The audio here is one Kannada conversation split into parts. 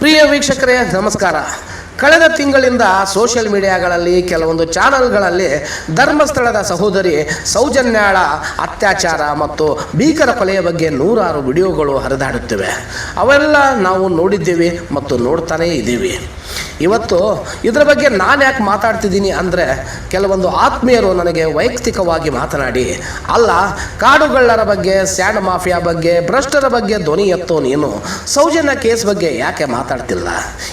ಪ್ರಿಯ ವೀಕ್ಷಕರೇ, ನಮಸ್ಕಾರ. ಕಳೆದ ತಿಂಗಳಿಂದ ಸೋಷಿಯಲ್ ಮೀಡಿಯಾಗಳಲ್ಲಿ ಕೆಲವೊಂದು ಚಾನಲ್ಗಳಲ್ಲಿ ಧರ್ಮಸ್ಥಳದ ಸಹೋದರಿ ಸೌಜನ್ಯಾಳ ಅತ್ಯಾಚಾರ ಮತ್ತು ಭೀಕರ ಕೊಲೆಯ ಬಗ್ಗೆ ನೂರಾರು ವಿಡಿಯೋಗಳು ಹರಿದಾಡುತ್ತಿವೆ. ಅವೆಲ್ಲ ನಾವು ನೋಡಿದ್ದೀವಿ ಮತ್ತು ನೋಡ್ತಾನೇ ಇದ್ದೀವಿ. ಇವತ್ತು ಇದರ ಬಗ್ಗೆ ನಾನು ಯಾಕೆ ಮಾತಾಡ್ತಿದ್ದೀನಿ ಅಂದರೆ ಕೆಲವೊಂದು ಆತ್ಮೀಯರು ನನಗೆ ವೈಯಕ್ತಿಕವಾಗಿ ಮಾತನಾಡಿ, ಅಲ್ಲ, ಕಾಡುಗಳ್ಳರ ಬಗ್ಗೆ, ಸ್ಯಾಂಡ್ ಮಾಫಿಯಾ ಬಗ್ಗೆ, ಭ್ರಷ್ಟರ ಬಗ್ಗೆ ಧ್ವನಿ ಎತ್ತೋ ನೀನು, ಸೌಜನ್ಯ ಕೇಸ್ ಬಗ್ಗೆ ಯಾಕೆ ಮಾತಾಡ್ತಿಲ್ಲ?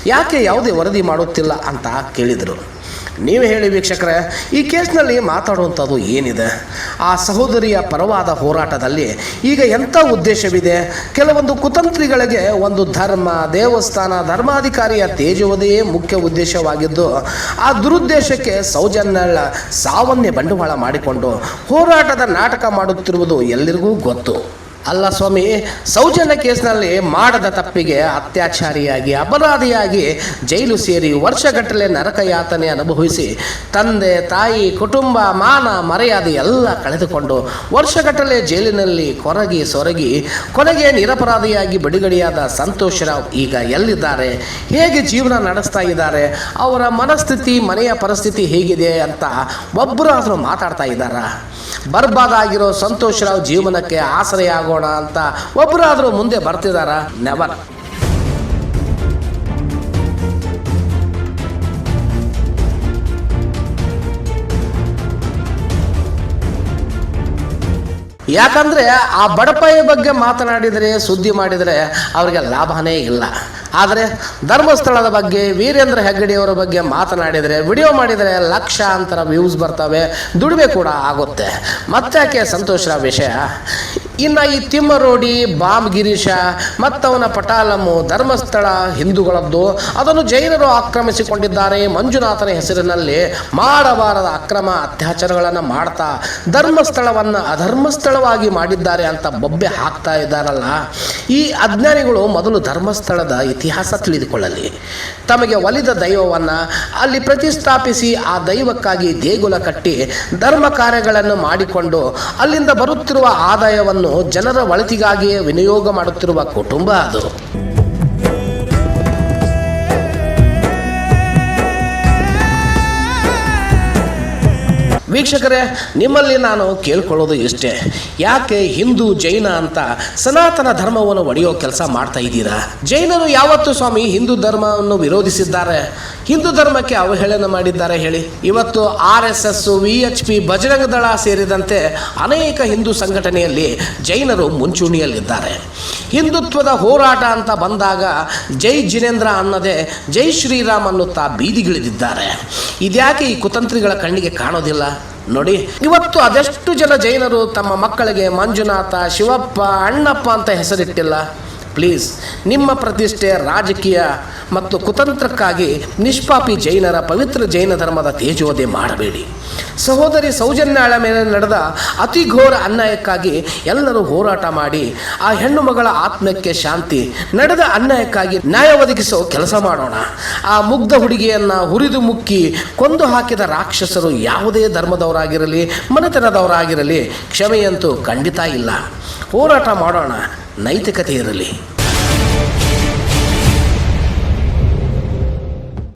ಯಾಕೆ ಯಾವುದೇ ವರದಿ ಮಾಡುತ್ತಿಲ್ಲ ಅಂತ ಕೇಳಿದರು? ನೀವು ಹೇಳಿ ವೀಕ್ಷಕರೇ, ಈ ಕೇಸ್ನಲ್ಲಿ ಮಾತಾಡುವಂಥದ್ದು ಏನಿದೆ? ಆ ಸಹೋದರಿಯ ಪರವಾದ ಹೋರಾಟದಲ್ಲಿ ಈಗ ಎಂಥ ಉದ್ದೇಶವಿದೆ? ಕೆಲವೊಂದು ಕುತಂತ್ರಿಗಳಿಗೆ ಒಂದು ಧರ್ಮ, ದೇವಸ್ಥಾನ, ಧರ್ಮಾಧಿಕಾರಿಯ ತೇಜುವುದೇ ಮುಖ್ಯ ಉದ್ದೇಶವಾಗಿದ್ದು, ಆ ದುರುದ್ದೇಶಕ್ಕೆ ಸೌಜನ್ಯಳ ಸಾವನ್ನೇ ಬಂಡವಾಳ ಮಾಡಿಕೊಂಡು ಹೋರಾಟದ ನಾಟಕ ಮಾಡುತ್ತಿರುವುದು ಎಲ್ಲರಿಗೂ ಗೊತ್ತು. ಅಲ್ಲ ಸ್ವಾಮಿ, ಸೌಜನ್ಯ ಕೇಸ್ನಲ್ಲಿ ಮಾಡದ ತಪ್ಪಿಗೆ ಅತ್ಯಾಚಾರಿಯಾಗಿ, ಅಪರಾಧಿಯಾಗಿ ಜೈಲು ಸೇರಿ ವರ್ಷಗಟ್ಟಲೆ ನರಕ ಯಾತನೆ ಅನುಭವಿಸಿ, ತಂದೆ, ತಾಯಿ, ಕುಟುಂಬ, ಮಾನ, ಮರ್ಯಾದೆ ಎಲ್ಲ ಕಳೆದುಕೊಂಡು ವರ್ಷಗಟ್ಟಲೆ ಜೈಲಿನಲ್ಲಿ ಕೊರಗಿ ಸೊರಗಿ, ಕೊನೆಗೆ ನಿರಪರಾಧಿಯಾಗಿ ಬಿಡುಗಡೆಯಾದ ಸಂತೋಷ್ ರಾವ್ ಈಗ ಎಲ್ಲಿದ್ದಾರೆ? ಹೇಗೆ ಜೀವನ ನಡೆಸ್ತಾ ಇದ್ದಾರೆ? ಅವರ ಮನಸ್ಥಿತಿ, ಮನೆಯ ಪರಿಸ್ಥಿತಿ ಹೇಗಿದೆ ಅಂತ ಒಬ್ಬರು ಆದರೂ ಮಾತಾಡ್ತಾ ಇದ್ದಾರಾ? ಬರ್ಬಾದಾಗಿರೋ ಸಂತೋಷ್ ಜೀವನಕ್ಕೆ ಆಸರೆಯಾಗೋಣ ಅಂತ ಒಬ್ಬರಾದರೂ ಮುಂದೆ ಬರ್ತಿದಾರ? ನೆವರ್ ಯಾಕಂದ್ರೆ ಆ ಬಡಪಾಯಿ ಬಗ್ಗೆ ಮಾತನಾಡಿದರೆ, ಸುದ್ದಿ ಮಾಡಿದರೆ ಅವರಿಗೆ ಲಾಭನೇ ಇಲ್ಲ. ಆದರೆ ಧರ್ಮಸ್ಥಳದ ಬಗ್ಗೆ ವೀರೇಂದ್ರ ಹೆಗ್ಗಡೆಯವರ ಬಗ್ಗೆ ಮಾತನಾಡಿದರೆ, ವಿಡಿಯೋ ಮಾಡಿದರೆ ಲಕ್ಷಾಂತರ ವ್ಯೂಸ್ ಬರ್ತವೆ, ದುಡಿಮೆ ಕೂಡ ಆಗುತ್ತೆ. ಮತ್ತಾಕೆ ಸಂತೋಷರ ವಿಷಯ? ಇನ್ನು ಈ ತಿಮ್ಮರೋಡಿ ಬಾಬ್ ಗಿರೀಶ ಮತ್ತವನ ಪಟಾಲಮ್ಮು ಧರ್ಮಸ್ಥಳ ಹಿಂದೂಗಳದ್ದು, ಅದನ್ನು ಜೈನರು ಆಕ್ರಮಿಸಿಕೊಂಡಿದ್ದಾರೆ. ಮಂಜುನಾಥನ ಹೆಸರಿನಲ್ಲಿ ಮಾಡಬಾರದ ಅಕ್ರಮ ಅತ್ಯಾಚಾರಗಳನ್ನು ಮಾಡ್ತಾ ಧರ್ಮಸ್ಥಳವನ್ನು ಅಧರ್ಮಸ್ಥಳವಾಗಿ ಮಾಡಿದ್ದಾರೆ ಅಂತ ಬೊಬ್ಬೆ ಹಾಕ್ತಾ ಇದ್ದಾರಲ್ಲ. ಈ ಅಜ್ಞಾನಿಗಳು ಮೊದಲು ಧರ್ಮಸ್ಥಳದ ಇತಿಹಾಸ ತಿಳಿದುಕೊಳ್ಳಲಿ. ತಮಗೆ ಒಲಿದ ದೈವವನ್ನು ಅಲ್ಲಿ ಪ್ರತಿಷ್ಠಾಪಿಸಿ ಆ ದೈವಕ್ಕಾಗಿ ದೇಗುಲ ಕಟ್ಟಿ ಧರ್ಮ ಕಾರ್ಯಗಳನ್ನು ಮಾಡಿಕೊಂಡು ಅಲ್ಲಿಂದ ಬರುತ್ತಿರುವ ಆದಾಯವನ್ನು ಜನರ ಒಳತಿಗಾಗಿಯೇ ವಿನಿಯೋಗ ಮಾಡುತ್ತಿರುವ ಕುಟುಂಬ ಅದು. ವೀಕ್ಷಕರೇ, ನಿಮ್ಮಲ್ಲಿ ನಾನು ಕೇಳ್ಕೊಳ್ಳೋದು ಇಷ್ಟೇ. ಯಾಕೆ ಹಿಂದೂ ಜೈನ ಅಂತ ಸನಾತನ ಧರ್ಮವನ್ನು ಒಡೆಯೋ ಕೆಲಸ ಮಾಡ್ತಾ ಇದ್ದೀರಾ? ಜೈನರು ಯಾವತ್ತು ಸ್ವಾಮಿ ಹಿಂದೂ ಧರ್ಮವನ್ನು ವಿರೋಧಿಸಿದ್ದಾರೆ? ಹಿಂದೂ ಧರ್ಮಕ್ಕೆ ಅವಹೇಳನ ಮಾಡಿದ್ದಾರೆ, ಹೇಳಿ. ಇವತ್ತು R S S, V H P Bajrang Dal ಸೇರಿದಂತೆ ಅನೇಕ ಹಿಂದೂ ಸಂಘಟನೆಯಲ್ಲಿ ಜೈನರು ಮುಂಚೂಣಿಯಲ್ಲಿದ್ದಾರೆ. ಹಿಂದುತ್ವದ ಹೋರಾಟ ಅಂತ ಬಂದಾಗ ಜೈ ಜಿನೇಂದ್ರ ಅನ್ನದೇ ಜೈ ಶ್ರೀರಾಮ್ ಅನ್ನುತ್ತಾ ಬೀದಿಗಿಳಿದಿದ್ದಾರೆ. ಇದ್ಯಾಕೆ ಈ ಕುತಂತ್ರಿಗಳ ಕಣ್ಣಿಗೆ ಕಾಣೋದಿಲ್ಲ? ನೋಡಿ, ಇವತ್ತು ಅದೆಷ್ಟು ಜನ ಜೈನರು ತಮ್ಮ ಮಕ್ಕಳಿಗೆ ಮಂಜುನಾಥ, ಶಿವಪ್ಪ, ಅಣ್ಣಪ್ಪ ಅಂತ ಹೆಸರಿಟ್ಟಿಲ್ಲ? ಪ್ಲೀಸ್. ನಿಮ್ಮ ಪ್ರತಿಷ್ಠೆ ರಾಜಕೀಯ ಮತ್ತು ಕುತಂತ್ರಕ್ಕಾಗಿ ನಿಷ್ಪಾಪಿ ಜೈನರ ಪವಿತ್ರ ಜೈನ ಧರ್ಮದ ತೇಜೋದೆ ಮಾಡಬೇಡಿ. ಸಹೋದರಿ ಸೌಜನ್ಯಾಳ ಮೇಲೆ ನಡೆದ ಅತಿ ಘೋರ ಅನ್ಯಾಯಕ್ಕಾಗಿ ಎಲ್ಲರೂ ಹೋರಾಟ ಮಾಡಿ, ಆ ಹೆಣ್ಣು ಮಗಳ ಆತ್ಮಕ್ಕೆ ಶಾಂತಿ, ನಡೆದ ಅನ್ಯಾಯಕ್ಕಾಗಿ ನ್ಯಾಯ ಒದಗಿಸೋ ಕೆಲಸ ಮಾಡೋಣ. ಆ ಮುಗ್ಧ ಹುಡುಗಿಯನ್ನು ಹುರಿದು ಮುಕ್ಕಿ ಕೊಂದು ಹಾಕಿದ ರಾಕ್ಷಸರು ಯಾವುದೇ ಧರ್ಮದವರಾಗಿರಲಿ, ಮನೆತನದವರಾಗಿರಲಿ, ಕ್ಷಮೆಯಂತೂ ಖಂಡಿತ ಇಲ್ಲ. ಹೋರಾಟ ಮಾಡೋಣ. ನೈತಿಕತೆ ಇರಲಿ.